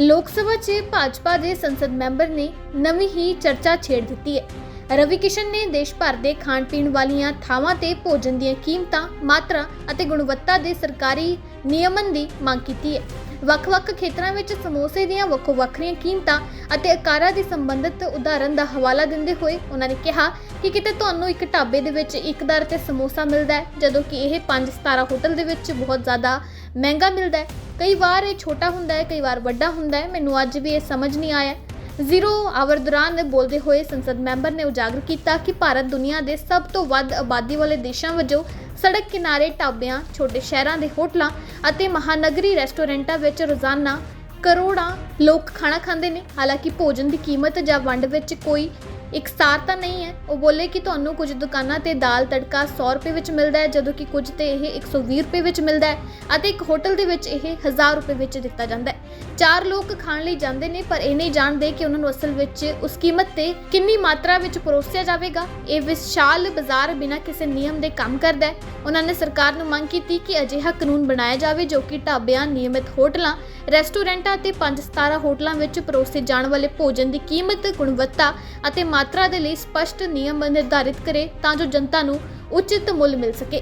ਲੋਕ ਸਭਾ 'ਚ ਭਾਜਪਾ ਦੇ ਸੰਸਦ ਮੈਂਬਰ ਨੇ ਨਵੀਂ ਹੀ ਚਰਚਾ ਛੇੜ ਦਿੱਤੀ ਹੈ। ਰਵੀ ਕਿਸ਼ਨ ਨੇ ਦੇਸ਼ ਭਰ ਦੇ ਖਾਣ ਪੀਣ ਵਾਲੀਆਂ ਥਾਵਾਂ ਤੇ ਭੋਜਨ ਦੀਆਂ ਕੀਮਤਾਂ, ਮਾਤਰਾ ਅਤੇ ਗੁਣਵੱਤਾ ਦੇ ਸਰਕਾਰੀ ਨਿਯਮਨ ਦੀ ਮੰਗ ਕੀਤੀ ਹੈ। ਵੱਖ-ਵੱਖ ਖੇਤਰਾਂ ਵਿੱਚ ਸਮੋਸੇ ਦੀਆਂ ਵੱਖੋ ਵੱਖਰੀਆਂ ਕੀਮਤਾਂ ਅਤੇ ਆਕਾਰਾਂ ਦੀ ਸੰਬੰਧਿਤ ਉਦਾਹਰਨ ਦਾ ਹਵਾਲਾ ਦਿੰਦੇ ਹੋਏ ਉਹਨਾਂ ਨੇ ਕਿਹਾ ਕਿ ਕਿਤੇ ਤੁਹਾਨੂੰ ਇੱਕ ਢਾਬੇ ਦੇ ਵਿੱਚ ਇੱਕ ਦਰ ਤੇ ਸਮੋਸਾ ਮਿਲਦਾ ਹੈ, ਜਦੋਂ ਕਿ ਇਹ 5-17 ਹੋਟਲ ਦੇ ਵਿੱਚ ਬਹੁਤ ਜ਼ਿਆਦਾ ਮਹਿੰਗਾ ਮਿਲਦਾ ਹੈ। ਕਈ ਵਾਰ ਇਹ ਛੋਟਾ ਹੁੰਦਾ ਹੈ, ਕਈ ਵਾਰ ਵੱਡਾ ਹੁੰਦਾ ਹੈ। ਮੈਨੂੰ ਅੱਜ ਵੀ ਇਹ ਸਮਝ ਨਹੀਂ ਆਇਆ ਜ਼ੀਰੋ ਆਵਰ ਦੌਰਾਨ ਬੋਲਦੇ ਹੋਏ ਸੰਸਦ ਮੈਂਬਰ ਨੇ ਉਜਾਗਰ ਕੀਤਾ ਕਿ ਭਾਰਤ ਦੁਨੀਆ ਦੇ ਸਭ ਤੋਂ ਵੱਧ ਆਬਾਦੀ ਵਾਲੇ ਦੇਸ਼ਾਂ ਵਜੋਂ ਸੜਕ ਕਿਨਾਰੇ ਢਾਬਿਆਂ, ਛੋਟੇ ਸ਼ਹਿਰਾਂ ਦੇ ਹੋਟਲਾਂ ਅਤੇ ਮਹਾਨਗਰੀ ਰੈਸਟੋਰੈਂਟਾਂ ਵਿੱਚ ਰੋਜ਼ਾਨਾ ਕਰੋੜਾਂ ਲੋਕ ਖਾਣਾ ਖਾਂਦੇ ਨੇ। ਹਾਲਾਂਕਿ ਭੋਜਨ ਦੀ ਕੀਮਤ ਜਾਂ ਵੰਡ ਵਿੱਚ ਕੋਈ ਇਕਸਾਰਤਾ ਨਹੀਂ ਹੈ। ਉਹ ਬੋਲੇ ਕਿ ਤੁਹਾਨੂੰ ਕੁਝ ਦੁਕਾਨਾਂ ਤੇ ਦਾਲ ਤੜਕਾ 100 ਰੁਪਏ ਵਿੱਚ ਮਿਲਦਾ ਹੈ, ਜਦੋਂ ਕਿ ਕੁਝ ਤੇ ਇਹ 120 ਰੁਪਏ ਵਿੱਚ ਮਿਲਦਾ ਹੈ ਅਤੇ ਇੱਕ ਹੋਟਲ ਦੇ ਵਿੱਚ ਇਹ 1000 ਰੁਪਏ ਵਿੱਚ ਦਿੱਤਾ ਜਾਂਦਾ ਹੈ। ਚਾਰ ਲੋਕ ਖਾਣ ਲਈ ਜਾਂਦੇ ਨੇ, ਪਰ ਇਹ ਨਹੀਂ ਜਾਣਦੇ ਕਿ ਉਹਨਾਂ ਨੂੰ ਅਸਲ ਵਿੱਚ ਉਸ ਕੀਮਤ ਤੇ ਕਿੰਨੀ ਮਾਤਰਾ ਵਿੱਚ ਪਰੋਸਿਆ ਜਾਵੇਗਾ। ਇਹ ਵਿਸ਼ਾਲ ਬਾਜ਼ਾਰ ਬਿਨਾਂ ਕਿਸੇ ਨਿਯਮ ਦੇ ਕੰਮ ਕਰਦਾ ਹੈ। ਉਹਨਾਂ ਨੇ ਸਰਕਾਰ ਨੂੰ ਮੰਗ ਕੀਤੀ ਕਿ ਅਜਿਹਾ ਕਾਨੂੰਨ ਬਣਾਇਆ ਜਾਵੇ, ਜੋ ਕਿ ਢਾਬਿਆਂ, ਨਿਯਮਿਤ ਹੋਟਲਾਂ, ਰੈਸਟੋਰੈਂਟਾਂ ਅਤੇ 5-17 ਹੋਟਲਾਂ ਵਿੱਚ ਪਰੋਸੇ ਜਾਣ ਵਾਲੇ ਭੋਜਨ ਦੀ ਕੀਮਤ, ਗੁਣਵੱਤਾ ਅਤੇ ਮਾਤਰਾ ਦੇ ਲਈ ਸਪਸ਼ਟ ਨਿਯਮ ਨਿਰਧਾਰਿਤ ਕਰੇ ਤਾਂ ਜੋ ਜਨਤਾ ਨੂੰ ਉਚਿਤ ਮੁੱਲ ਮਿਲ ਸਕੇ।